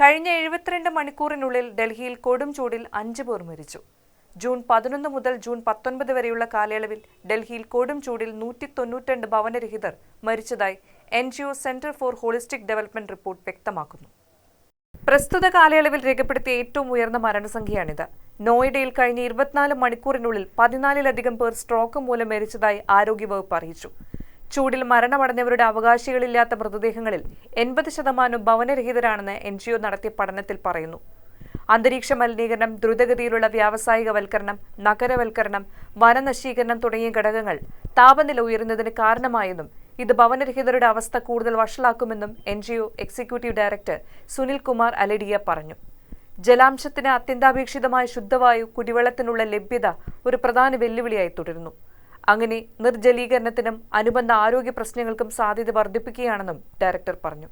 കഴിഞ്ഞ എഴുപത്തിരണ്ട് മണിക്കൂറിനുള്ളിൽ ഡൽഹിയിൽ കൊടും ചൂടിൽ അഞ്ച് പേർ മരിച്ചു. ജൂൺ പതിനൊന്ന് മുതൽ ജൂൺ പത്തൊൻപത് വരെയുള്ള കാലയളവിൽ ഡൽഹിയിൽ കൊടും ചൂടിൽ നൂറ്റി തൊണ്ണൂറ്റിരണ്ട് ഭവനരഹിതർ മരിച്ചതായി N G O centre for holistic development report വ്യക്തമാക്കുന്നു. പ്രസ്തുത കാലയളവിൽ രേഖപ്പെടുത്തിയ ഏറ്റവും ഉയർന്ന മരണസംഖ്യയാണിത്. നോയിഡയിൽ കഴിഞ്ഞ ഇരുപത്തിനാല് മണിക്കൂറിനുള്ളിൽ പതിനാലിലധികം പേർ സ്ട്രോക്ക് മൂലം മരിച്ചതായി ആരോഗ്യവകുപ്പ് അറിയിച്ചു. ചൂടിൽ മരണമടഞ്ഞവരുടെ അവകാശികളില്ലാത്ത മൃതദേഹങ്ങളിൽ എൺപത് ശതമാനം ഭവനരഹിതരാണെന്ന് എൻ ജി ഒ നടത്തിയ പഠനത്തിൽ പറയുന്നു. അന്തരീക്ഷ മലിനീകരണം ദ്രുതഗതിയിലുള്ള വ്യാവസായികവൽക്കരണം നഗരവൽക്കരണം വനനശീകരണം തുടങ്ങിയ ഘടകങ്ങൾ താപനില ഉയരുന്നതിന് കാരണമായെന്നും ഇത് ഭവനരഹിതരുടെ അവസ്ഥ കൂടുതൽ വഷളാക്കുമെന്നും N G O executive director Sunil Kumar Aledia പറഞ്ഞു. ജലാംശത്തിന് അത്യന്താപേക്ഷിതമായ ശുദ്ധവായു കുടിവെള്ളത്തിനുള്ള ലഭ്യത ഒരു പ്രധാന വെല്ലുവിളിയായി തുടരുന്നു. അങ്ങനെ നിർജലീകരണത്തിനും അനുബന്ധ ആരോഗ്യ പ്രശ്നങ്ങൾക്കും സാധ്യത വർദ്ധിപ്പിക്കുകയാണെന്നും ഡയറക്ടർ പറഞ്ഞു